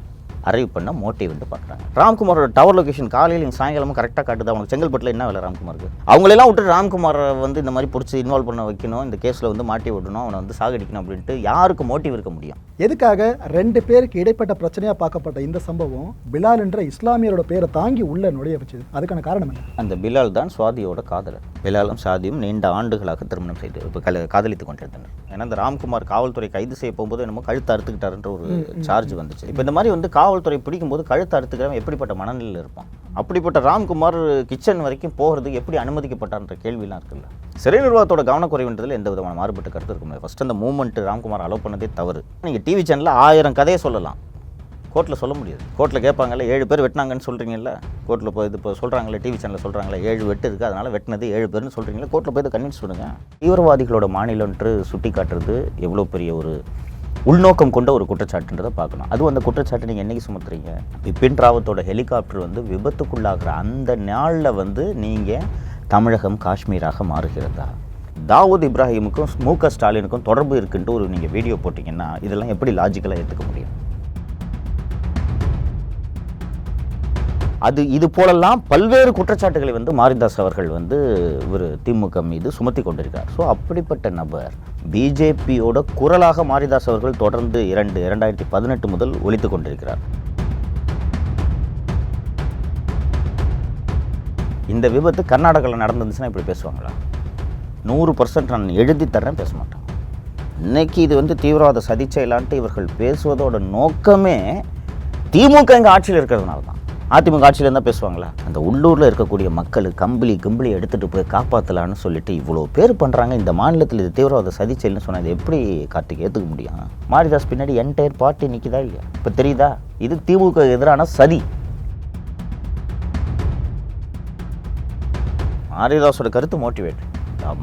அரைவ் பண்ண மோட்டிவ்னு பார்க்குறாங்க. ராம்குமாரோட டவர் லொகேஷன் காலையில் சாயங்காலமும் கரெக்டாக காட்டுது. அவனுக்கு செங்கல்பட்டில் என்ன வேலை ராம்குமாருக்கு? அவங்களெல்லாம் விட்டு ராம்குமாரை வந்து இந்த மாதிரி பிடிச்சி இன்வால்வ் பண்ண வைக்கணும் இந்த கேஸில் வந்து மாட்டி விடணும் அவனை வந்து சாகடிக்கணும் அப்படின்ட்டு யாருக்கு மோட்டிவ் இருக்க முடியும்? எதுக்காக ரெண்டு பேருக்கு இடைப்பட்ட பிரச்சனையாக பார்க்கப்பட்ட இந்த சம்பவம் பிலால் என்ற இஸ்லாமியரோட பேரை தாங்கி உள்ள நுழைய வச்சது. அதுக்கான காரணம் என்ன? அந்த பிலால் தான் சுவாதியோட காதலர். பிலாலும் சாதியும் நீண்ட ஆண்டுகளாக திருமணம் செய்து இப்போ கல காதலித்து கொண்டிருந்தனர். ஏன்னா இந்த ராம்குமார் காவல்துறை கைது செய்ய போகும்போது என்னமோ கழுத்து அறுத்துக்கிட்டாருன்ற ஒரு சார்ஜ் வந்துச்சு. இப்போ இந்த மாதிரி வந்து காவல்துறை பிடிக்கும்போது கழுத்து அறுத்துக்கிறவன் எப்படிப்பட்ட மனநிலையில் இருப்பான்? அப்படிப்பட்ட ராம்குமார் கிச்சன் வரைக்கும் போகிறதுக்கு எப்படி அனுமதிக்கப்பட்டார்ன்ற கேள்விலாம் இருக்குல்ல? சிறை நிர்வாகத்தோட கவனக்குறைவுன்றதுல எந்த விதமான மாறுபட்ட கருத்து இருக்க முடியாது. ஃபர்ஸ்ட் அந்த மூமெண்ட் ராம்குமார் அலோவ் பண்ணதே தவறு. நீங்கள் டிவி சேனலில் ஆயிரம் கதையை சொல்லலாம். கோர்ட்டில் சொல்ல முடியாது. கோர்ட்டில் கேட்பாங்கல்ல ஏழு பேர் வெட்டினாங்கன்னு சொல்கிறீங்கல்ல கோர்ட்டில் போய் இது இப்போ சொல்கிறாங்களே டிவி சேனலில் சொல்கிறாங்களே ஏழு வெட்டு இருக்குது அதனால் வெட்டினது ஏழு பேர்னு சொல்கிறீங்களா கோர்ட்டில் போய் இதை கன்வின்ஸ் பண்ணுங்கள் தீவிரவாதிகளோட மாநிலம்ன்று சுட்டி காட்டுறது எவ்வளோ பெரிய ஒரு உள்நோக்கம் கொண்ட ஒரு குற்றச்சாட்டுன்றதை பார்க்கணும். அதுவும் அந்த குற்றச்சாட்டை நீங்கள் என்னைக்கு சுமத்துறீங்க? பிபின் ராவத்தோட ஹெலிகாப்டர் வந்து விபத்துக்குள்ளாகிற அந்த நாளில் வந்து நீங்கள் தமிழகம் காஷ்மீராக மாறுகிறதா? தாவூத் இப்ராஹிமுக்கும் மு க ஸ்டாலினுக்கும் தொடர்பு இருக்குன்ட்டு ஒரு நீங்கள் வீடியோ போட்டிங்கன்னா இதெல்லாம் எப்படி லாஜிக்கலாக ஏற்றுக்க முடியும்? அது இது போலெல்லாம் பல்வேறு குற்றச்சாட்டுகளை வந்து மாரிதாஸ் அவர்கள் வந்து இவர் திமுக மீது சுமத்தி கொண்டிருக்கார். ஸோ அப்படிப்பட்ட நபர் பிஜேபியோட குரலாக மாரிதாஸ் அவர்கள் தொடர்ந்து இரண்டு இரண்டாயிரத்தி பதினெட்டு முதல் ஒழித்து கொண்டிருக்கிறார். இந்த விபத்து கர்நாடகாவில் நடந்துருந்துச்சுன்னா இப்படி பேசுவாங்களா? நூறு பர்சன்ட் நான் எழுதி தரேன் பேச மாட்டேன். இன்னைக்கு இது வந்து தீவிரவாத சதிச்செயலான்ட்டு இவர்கள் பேசுவதோட நோக்கமே திமுக இங்கே ஆட்சியில் இருக்கிறதுனால தான். அதிமுக ஆட்சியில் இருந்தால் பேசுவாங்களா? அந்த உள்ளூரில் இருக்கக்கூடிய மக்கள் கம்பளி கிம்பளி எடுத்துகிட்டு போய் காப்பாற்றலான்னு சொல்லிட்டு இவ்வளோ பேர் பண்ணுறாங்க இந்த மாநிலத்தில் இது தீவிரவாத சதிச்செயல்னு சொன்னால் சொன்னது எப்படி கார்த்திக் ஏற்றுக்க முடியும்? மாரிதாஸ் பின்னாடி என்டையர் பார்ட்டி நிற்கிதா இல்லையா? இப்போ தெரியுதா? இது திமுக எதிரான சதி. மாரிதாஸோட கருத்து மோட்டிவேட்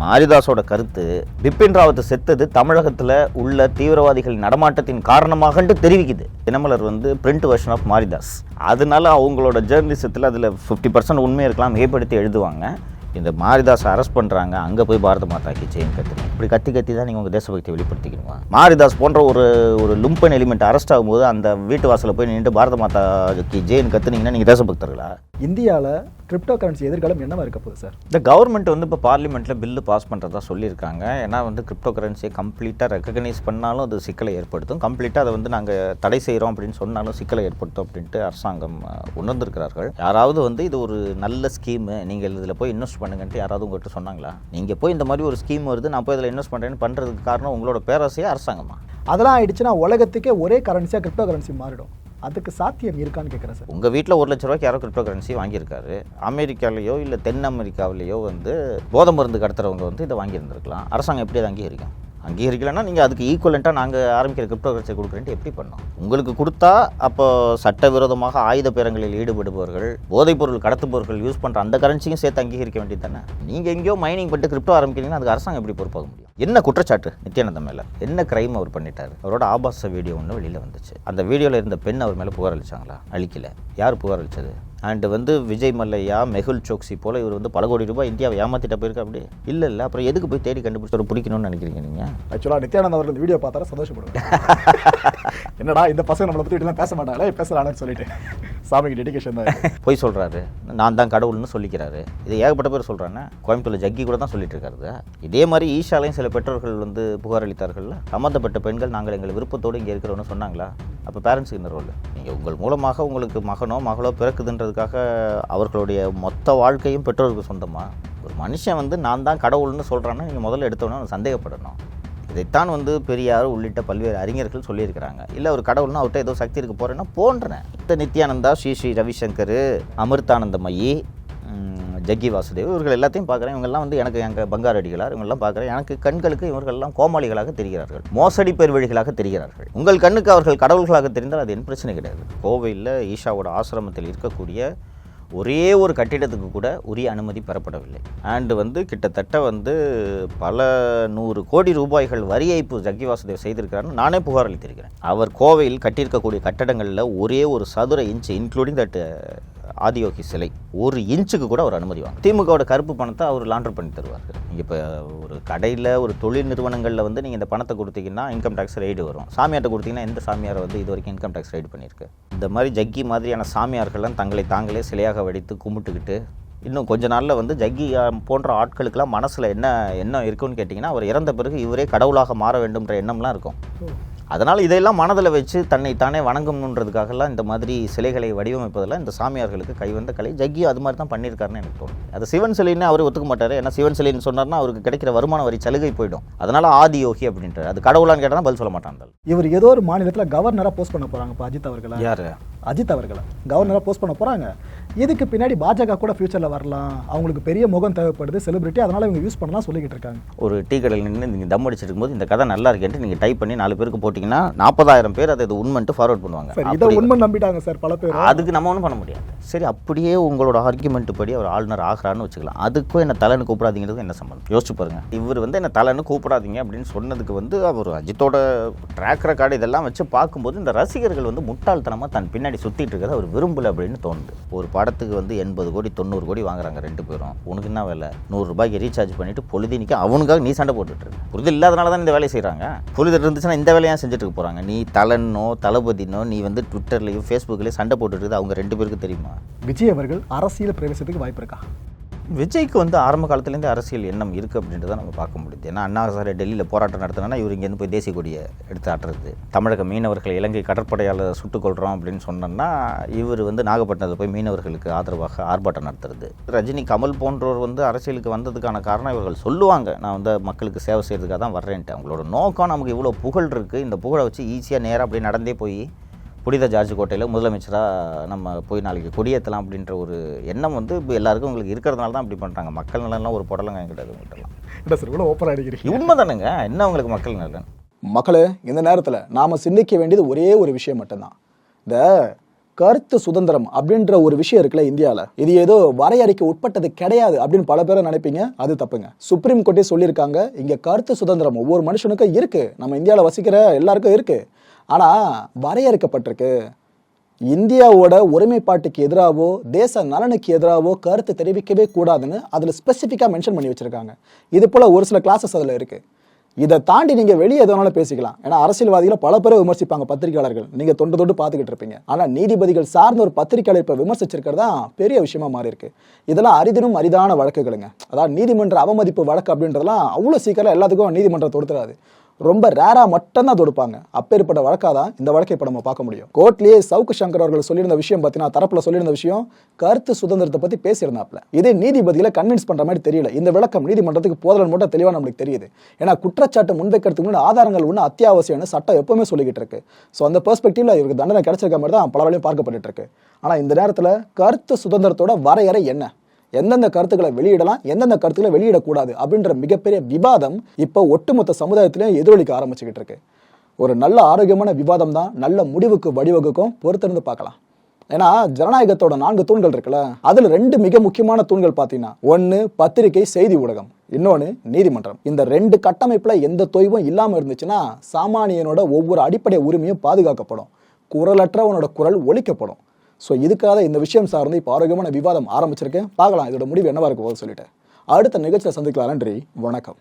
மாரிதாஸோட கருத்து பிபின் ராவத் செத்தது தமிழகத்தில் உள்ள தீவிரவாதிகளின் நடமாட்டத்தின் காரணமாக தெரிவிக்குது. தினமலர் வந்து பிரிண்ட் வெர்ஷன் ஆஃப் மாரிதாஸ். அதனால அவங்களோட ஜேர்னலிசத்தில் அதில் ஃபிஃப்டி பர்சன்ட் உண்மை இருக்கலாம் மிகைப்படுத்தி எழுதுவாங்க. இந்த மாரிதாஸ் அரெஸ்ட் பண்ணுறாங்க அங்கே போய் பாரத மாதாக்கு ஜெயின் கத்துறீங்க. இப்படி கத்தி கத்தி தான் நீங்கள் உங்கள் தேசபக்தியை வெளிப்படுத்திக்கணுமா? மாரிதாஸ் போன்ற ஒரு ஒரு லும்பன் எலிமெண்ட் அரெஸ்ட் ஆகும்போது அந்த வீட்டு வாசலில் போய் நின்று பாரத மாதாக்கு ஜெயின் கத்துனீங்கன்னா நீங்கள் தேசபக்தர்களா? இந்தியாவில் கிரிப்டோ கரன்சி எதிர்காலம் என்னவா இருக்க போகுது சார் இந்த கவர்மெண்ட் வந்து இப்போ பார்லிமெண்ட்டில் பில்லு பாஸ் பண்ணுறதா சொல்லியிருக்காங்க. ஏன்னா வந்து கிரிப்டோ கரன்சியை கம்ப்ளீட்டாக ரெக்கக்னைஸ் பண்ணாலும் அது சிக்கலை ஏற்படுத்தும். கம்ப்ளீட்டாக அதை வந்து நாங்கள் தடை செய்கிறோம் அப்படின்னு சொன்னாலும் சிக்கலை ஏற்படுத்தும் அப்படின்ட்டு அரசாங்கம் உணர்ந்திருக்கிறார்கள். யாராவது வந்து இது ஒரு நல்ல ஸ்கீமு நீங்கள் இதில் போய் இன்வெஸ்ட் பண்ணுங்கன்ட்டு யாராவது உங்கள்கிட்ட சொன்னாங்களா? நீங்கள் போய் இந்த மாதிரி ஒரு ஸ்கீம் வருது நான் போய் இதில் இன்வெஸ்ட் பண்ணுறேன்னு பண்ணுறதுக்கு காரணம் உங்களோட பேராசையா அரசாங்கமா? அதெல்லாம் ஆயிடுச்சுன்னா உலகத்துக்கே ஒரே கரன்சியாக கிரிப்டோ கரன்சி மாறிடும். அதுக்கு சாத்தியம் இருக்கான்னு கேட்குறேன் சார். உங்கள் வீட்டில் ஒரு லட்ச ரூபாய்க்கு யாரோ கிரிப்டோ கரன்சி வாங்கியிருக்காரு. அமெரிக்காலேயோ இல்லை தென் அமெரிக்காவிலேயோ வந்து போதை மருந்து கடத்துறவங்க வந்து இதை வாங்கியிருந்திருக்கலாம். அரசாங்கம் எப்படி அதை அங்கீகரிக்கும்? அங்கீகரிக்கலைன்னா நீங்கள் அதுக்கு ஈக்குவலண்ட்டாக நாங்கள் ஆரம்பிக்கிற கிரிப்டோ கரன்சி கொடுக்குறேன்ட்டு எப்படி பண்ணோம்? உங்களுக்கு கொடுத்தா அப்போ சட்டவிரோதமாக ஆயுத பேரங்களில் ஈடுபடுபவர்கள் போதைப்பொருள் கடத்துபவர்கள் யூஸ் பண்ணுற அந்த கரன்சியும் சேர்த்து அங்கீகரிக்க வேண்டியது தானே? நீங்கள் எங்கேயோ மைனிங் பண்ணிட்டு கிரிப்டோ ஆரம்பிக்கிறீங்கன்னா அதுக்கு அரசாங்கம் எப்படி பொறுப்பாக முடியும்? என்ன குற்றச்சாட்டு? நித்யானந்தம் மேலே என்ன கிரைம் அவர் பண்ணிட்டார்? அவரோட ஆபாச வீடியோ ஒன்று வெளியில் வந்துச்சு. அந்த வீடியோவில் இருந்த பெண் அவர் மேலே புகார் அளித்தாங்களா அழிக்கல யார் புகார் அளித்தது அண்டு வந்து விஜய் மல்லையா மெகுல் சோக்சி போல இவர் வந்து பல கோடி ரூபாய் இந்தியாவை ஏமாத்திட்ட போயிருக்கா அப்படி இல்லை இல்லை. அப்புறம் எதுக்கு போய் தேடி கண்டுபிடிச்சு ஒரு பிடிக்கணும்னு நினைக்கிறீங்க நீங்கள் ஆக்சுவலாக நித்யானந்த் அவர்கள் இந்த வீடியோ பார்த்தார? சந்தோஷப்படுவேன் என்னடா இந்த பசங்க நம்மளை பற்றி இப்படிலாம் பேச மாட்டாங்களே? பேசுகிறானு சொல்லிட்டு. சாமிக்கு டெடிகேஷன் தான். போய் சொல்கிறாரு நான் தான் கடவுள்னு சொல்லிக்கிறாரு. இது ஏகப்பட்ட பேர் சொல்கிறானே கோயம்புத்தூர்ல ஜக்கி கூட தான் சொல்லிட்டு இருக்காரு. இதே மாதிரி ஈஷாலையும் சில பெற்றோர்கள் வந்து புகார் அளித்தார்கள்ல. சம்மந்தப்பட்ட பெண்கள் நாங்கள் எங்கள் விருப்பத்தோடு இங்கே இருக்கிறோன்னு சொன்னாங்களா? அப்போ பேரண்ட்ஸுக்கு இந்த ரோல் நீங்கள் உங்கள் மூலமாக உங்களுக்கு மகனோ மகளோ பிறக்குதுன்றதுக்காக அவர்களுடைய மொத்த வாழ்க்கையும் பெற்றோருக்கு சொந்தமாக ஒரு மனுஷன் வந்து நான் தான் கடவுள்னு சொல்கிறான்னா நீங்கள் முதல்ல எடுத்தோன்னே சந்தேகப்படணும். இதைத்தான் வந்து பெரியார் உள்ளிட்ட பல்வேறு அறிஞர்கள் சொல்லியிருக்கிறாங்க. இல்லை ஒரு கடவுள்னா அவர்கிட்ட ஏதோ சக்தி இருக்க போகிறேன்னா போன்றேன். இந்த நித்யானந்தா ஸ்ரீ ஸ்ரீ ரவிசங்கர் அமிர்தானந்தமயி ஜக்கி வாசுதேவ் இவர்கள் எல்லாத்தையும் பார்க்குறேன். இவங்கெல்லாம் வந்து எனக்கு எங்கள் பங்காரு அடிகளார் இவங்கெல்லாம் பார்க்குறேன். எனக்கு கண்களுக்கு இவர்கள்லாம் கோமாளிகளாக தெரிகிறார்கள். மோசடி பெருவழிகளாக தெரிகிறார்கள். உங்கள் கண்ணுக்கு அவர்கள் கடவுள்களாக தெரிந்தால் அது என் பிரச்சனை கிடையாது. கோவையில் ஈஷாவோட ஆசிரமத்தில் இருக்கக்கூடிய ஒரே ஒரு கட்டிடத்துக்கு கூட உரிய அனுமதி பெறப்படவில்லை. அண்டு வந்து கிட்டத்தட்ட வந்து பல நூறு கோடி ரூபாய்கள் வரி ஏய்ப்பு ஜக்கி வாசுதேவ் செய்திருக்கிறார்னு நானே புகார் அளித்திருக்கிறேன். அவர் கோவையில் கட்டியிருக்கக்கூடிய கட்டடங்களில் ஒரே ஒரு சதுர இன்ச்சு இன்க்ளூடிங் தட் ஆதியோகி சிலை ஒரு இன்ச்சுக்கு கூட அவர் அனுமதி வாங்க திமுகவோட கருப்பு பணத்தை அவர் லாண்டர் பண்ணி தருவார் நீங்கள் இப்போ ஒரு கடையில் ஒரு தொழில் நிறுவனங்களில் வந்து நீங்கள் இந்த பணத்தை கொடுத்தீங்கன்னா இன்கம் டேக்ஸ் ரைடு வரும். சாமியார்ட்ட கொடுத்தீங்கன்னா எந்த சாமியாரை வந்து இது வரைக்கும் இன்கம் டேக்ஸ் ரைடு பண்ணியிருக்கு? இந்த மாதிரி ஜக்கி மாதிரியான சாமியார்கள்லாம் தங்களை தாங்களே சிலையாக வடித்து கும்பிட்டுக்கிட்டு இன்னும் கொஞ்ச நாளில் வந்து ஜக்கி போன்ற ஆட்களுக்கெல்லாம் மனசில் என்ன எண்ணம் இருக்குன்னு கேட்டிங்கன்னா அவர் இறந்த பிறகு இவரே கடவுளாக மாற வேண்டும்ன்ற எண்ணம்லாம் இருக்கும். அதனால் இதையெல்லாம் மனதில் வச்சு தன்னை தானே வணங்கணுன்றதுக்காகலாம் இந்த மாதிரி சிலைகளை வடிவமைப்பதெல்லாம் இந்த சாமியார்களுக்கு கைவந்த கலை. ஜக்கியும் அது மாதிரி தான் பண்ணியிருக்காருன்னு எனக்கு தோணும் அது சிவன் சிலைன்னு அவர் ஒத்துக்க மாட்டார். ஏன்னா சிவன் சிலைன்னு சொன்னார்னா அவருக்கு கிடைக்கிற வருமான வரி சலுகை போயிடும். அதனால் ஆதி யோகி அப்படின்றார். அது கடவுளான்னு கேட்டால் பதில் சொல்ல மாட்டான் இவர் ஏதோ ஒரு மாநிலத்தில் கவர்னராக போஸ்ட் பண்ண போகிறாங்க இப்போ அஜித் அவர்களை. யார்? அஜித் அவர்களை. கவர்னராக போஸ்ட் பண்ண போகிறாங்க இதுக்கு பின்னாடி பாஜக கூட ஃபியூச்சரில் வரலாம். அவங்களுக்கு பெரிய முகம் தேவைப்படுது செலிபிரிட்டி அதனால இவங்க யூஸ் பண்ணலாம் சொல்லிக்கிட்டு இருக்காங்க. ஒரு டீ கடையில் நின்று நீங்கள் தம் அடிச்சிட்டு இருக்கும்போது இந்த கதை நல்லா இருக்கேன்ட்டு நீங்கள் டைப் பண்ணி நாலு பேருக்கு போட்டிங்கன்னா நாற்பதாயிரம் பேர் அதை இது உண்மைன்ட்டு ஃபார்வர்ட் பண்ணுவாங்க. இதை உண்மை நம்பிட்டாங்க சார் பல பேர். அதுக்கு நம்ம ஒன்றும் பண்ண முடியாது. சரி அப்படியே உங்களோட ஆர்குமெண்ட் படி அவர் ஆளுநர் ஆகிறான்னு வச்சுக்கலாம். அதுக்கும் என்ன தலைன்னு கூப்பிடாதீங்கிறது என்ன சம்பந்தம்? யோசிச்சு பாருங்க. இவர் வந்து என்ன தலைன்னு கூப்பிடாதீங்க அப்படின்னு சொன்னதுக்கு வந்து அவர் அஜித்தோட ட்ராக் ரெக்கார்டு இதெல்லாம் வச்சு பார்க்கும்போது இந்த ரசிகர்கள் வந்து முட்டாள்தனமாக தன் பின்னாடி சுற்றிட்டு இருக்கிறத அவர் விரும்பல அப்படின்னு தோணுது. ஒரு படத்துக்கு வந்து எண்பது கோடி தொண்ணூறு கோடி வாங்குறாங்க ரெண்டு பேரும். உனக்கு என்ன வேலை? நூறு ரூபாய்க்கு ரீசார்ஜ் பண்ணிட்டு பொழுதுனிக்கு அவனுக்காக நீ சண்டை போட்டுட்டு இருக்க. புரிதல் இல்லாதனால தான் இந்த வேலையை செய்கிறாங்க புரிதல் இருந்துச்சுன்னா இந்த வேலையாக செஞ்சுட்டு இருக்க போகிறாங்க நீ தலனோ தளபதினோ நீ வந்து ட்விட்டர்லையும் ஃபேஸ்புக்லேயும் சண்டை போட்டுட்டு அவங்க ரெண்டு பேருக்கு தெரியுமா? விஜய் அவர்கள் அரசியல் பிரவேசத்துக்கு வாய்ப்பு இருக்கா? விஜய்க்கு வந்து ஆரம்ப காலத்துலேருந்து அரசியல் எண்ணம் இருக்குது அப்படின்றத நம்ம பார்க்க முடியுது. ஏன்னா அண்ணா சார் டெல்லியில் போராட்டம் நடத்தினா இவர் இங்கேருந்து போய் தேசிய கொடியை எடுத்து ஆட்டுறது. தமிழக மீனவர்கள் இலங்கை கடற்படையால் சுட்டுக் கொள்கிறோம் அப்படின்னு சொன்னோன்னா இவர் வந்து நாகப்பட்டினத்தில் போய் மீனவர்களுக்கு ஆதரவாக ஆர்ப்பாட்டம் நடத்துறது. ரஜினி கமல் போன்றோர் வந்து அரசியலுக்கு வந்ததுக்கான காரணம் இவர்கள் சொல்லுவாங்க. நான் வந்து மக்களுக்கு சேவை செய்கிறதுக்காக தான் வர்றேன்ட்டு. அவங்களோட நோக்கம் நமக்கு இவ்வளோ புகழ் இருக்குது இந்த புகழை வச்சு ஈஸியாக நேராக அப்படியே நடந்தே போய் புனித ஜார்ஜ் கோட்டையில் முதலமைச்சராக நம்ம போய் நாளைக்கு கொடியேற்றலாம் அப்படின்ற ஒரு எண்ணம் வந்து இப்போ எல்லாருக்கும் உங்களுக்கு இருக்கிறதுனால தான் அப்படி பண்ணுறாங்க மக்கள் நலன்லாம் ஒரு புடலங்க கிடையாது உங்கள்கிட்டலாம் என்ன சார் இவ்வளோ ஓப்பன் அடிக்கிறீங்க? உண்மை தானேங்க என்ன உங்களுக்கு மக்கள் நலன்? மக்களே இந்த நேரத்தில் நாம சிந்திக்க வேண்டியது ஒரே ஒரு விஷயம் மட்டும்தான். இந்த கருத்து சுதந்திரம் அப்படின்ற ஒரு விஷயம் இருக்குல்ல இந்தியாவில் இது ஏதோ வரையறைக்கு உட்பட்டது கிடையாது அப்படின்னு பல பேரை நினைப்பீங்க. அது தப்புங்க. சுப்ரீம் கோர்ட்டே சொல்லியிருக்காங்க இங்க கருத்து சுதந்திரம் ஒவ்வொரு மனுஷனுக்கும் இருக்கு. நம்ம இந்தியாவில் வசிக்கிற எல்லாருக்கும் இருக்கு. ஆனால் வரையறுக்கப்பட்டிருக்கு. இந்தியாவோட ஒருமைப்பாட்டுக்கு எதிராகவோ தேச நலனுக்கு எதிராகவோ கருத்து தெரிவிக்கவே கூடாதுன்னு அதில் ஸ்பெசிஃபிக்காக மென்ஷன் பண்ணி வச்சுருக்காங்க. இது போல் ஒரு சில கிளாஸஸ் அதில் இருக்குது இதை தாண்டி நீங்கள் வெளியே எதுனாலும் பேசிக்கலாம். ஏன்னா அரசியல்வாதிகளை பல பேரை விமர்சிப்பாங்க பத்திரிகையாளர்கள். நீங்கள் தொண்டு தொண்டு பார்த்துக்கிட்டு இருப்பீங்க. ஆனால் நீதிபதிகள் சார்ந்த ஒரு பத்திரிகையாளர் விமர்சிச்சிருக்கறது தான் பெரிய விஷயமா மாறி இருக்கு. இதெல்லாம் அரிதினும் அரிதான வழக்குகளுங்க. அதாவது நீதிமன்ற அவமதிப்பு வழக்கு அப்படின்றதெல்லாம் அவ்வளோ சீக்கிரம் எல்லாத்துக்கும் நீதிமன்றம் தொடுத்துறாது. ரொம்ப ரேரா மட்டும்தான் தொடுப்பாங்க அப்பேற்பட்ட வழக்காதான் இந்த வழக்கை இப்ப நம்ம பார்க்க முடியும். கோர்ட்லயே சவுக்கு சங்கர் அவர்கள் சொல்லியிருந்த விஷயம் பார்த்தீங்கன்னா தரப்புல சொல்லியிருந்த விஷயம் கருத்து சுதந்திரத்தை பத்தி பேசியிருந்தாப்ல இதே நீதிபதியில கன்வின்ஸ் பண்ற மாதிரி தெரியல. இந்த விளக்கம் நீதிமன்றத்துக்கு போதலன் மட்டும் தெளிவா நம்மளுக்கு தெரியுது. ஏன்னா குற்றச்சாட்டு முன்வைக்கிறதுக்கு முன்னாடி ஆதாரங்கள் ஒன்று அத்தியாவசியம்னு சட்டம் எப்பவுமே சொல்லிக்கிட்டு இருக்கு. ஸோ அந்த பெர்ஸ்பெக்டிவ்ல இவருக்கு தண்டனை கிடைச்சிருக்க மாதிரி தான் பல வழியும் பார்க்கப்பட்டு இருக்கு. ஆனா இந்த நேரத்துல கருத்து சுதந்திரத்தோட வரையறை என்ன? எந்தெந்த கருத்துக்களை வெளியிடலாம் எந்தெந்த கருத்துக்களை வெளியிடக்கூடாது அப்படின்ற மிகப்பெரிய விவாதம் இப்போ ஒட்டுமொத்த சமுதாயத்திலையும் எதிரொலிக்க ஆரம்பிச்சுக்கிட்டு இருக்கு. ஒரு நல்ல ஆரோக்கியமான விவாதம் தான் நல்ல முடிவுக்கு வழிவகுக்கும் பொறுத்திருந்து பார்க்கலாம். ஏன்னா ஜனநாயகத்தோட நான்கு தூண்கள் இருக்குல்ல அதுல ரெண்டு மிக முக்கியமான தூண்கள் பார்த்தீங்கன்னா ஒன்று பத்திரிகை செய்தி ஊடகம் இன்னொன்று நீதிமன்றம். இந்த ரெண்டு கட்டமைப்புல எந்த தொய்வும் இல்லாமல் இருந்துச்சுன்னா சாமானியனோட ஒவ்வொரு அடிப்படை உரிமையும் பாதுகாக்கப்படும். குரலற்றவனோட குரல் ஒழிக்கப்படும். ஸோ இதுக்காக இந்த விஷயம் சார்ந்து இப்போ ஆரோக்கியமான விவாதம் ஆரம்பிச்சிருக்கேன். பார்க்கலாம் இதோட முடிவு என்னவா இருக்கும் சொல்லிட்டு. அடுத்த நிகழ்ச்சியில் சந்திக்கலாம் நன்றி வணக்கம்.